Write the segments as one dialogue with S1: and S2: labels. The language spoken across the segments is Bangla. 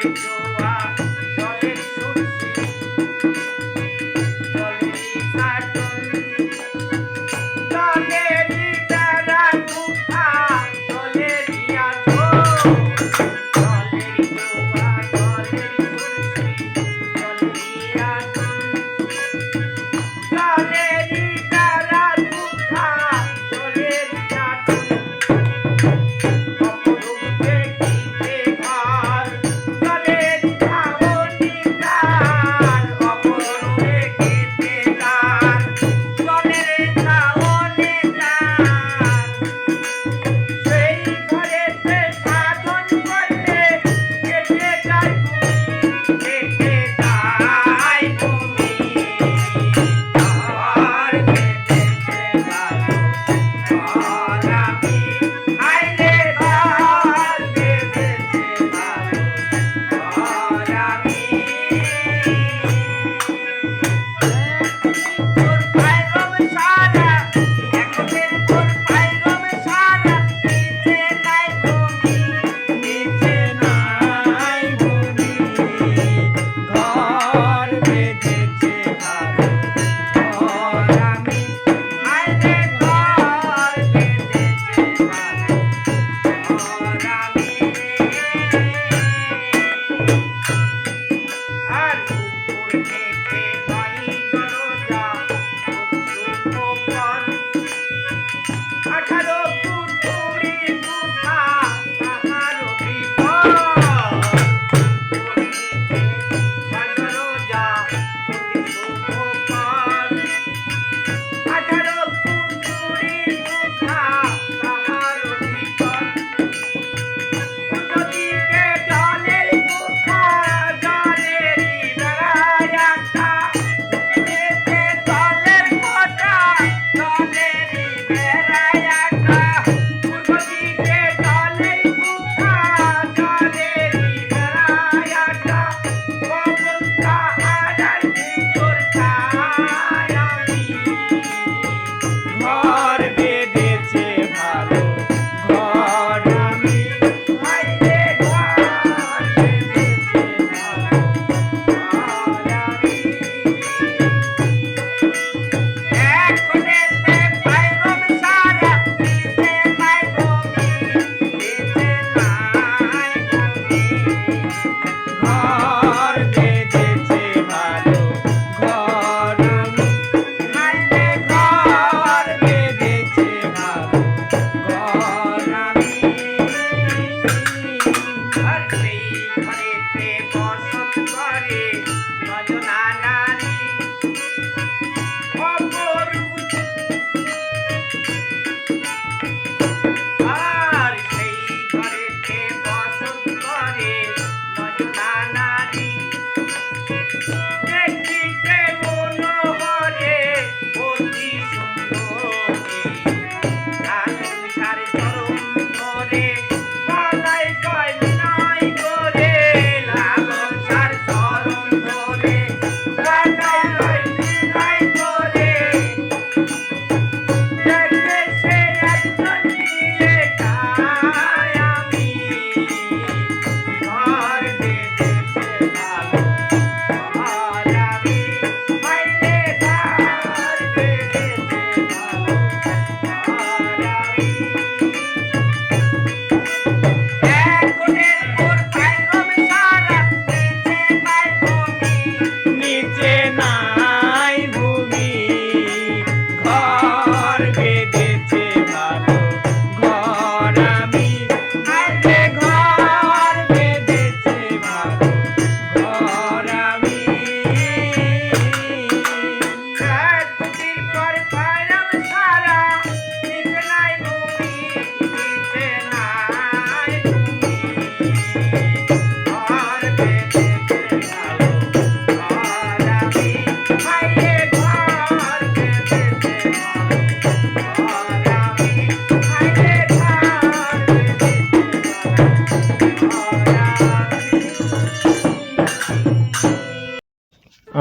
S1: Thank you.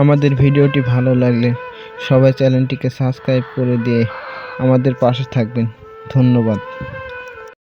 S2: আমাদের ভিডিওটি ভালো লাগলে সবাই চ্যানেলটিকে সাবস্ক্রাইব করে দিয়ে আমাদের পাশে থাকবেন। ধন্যবাদ।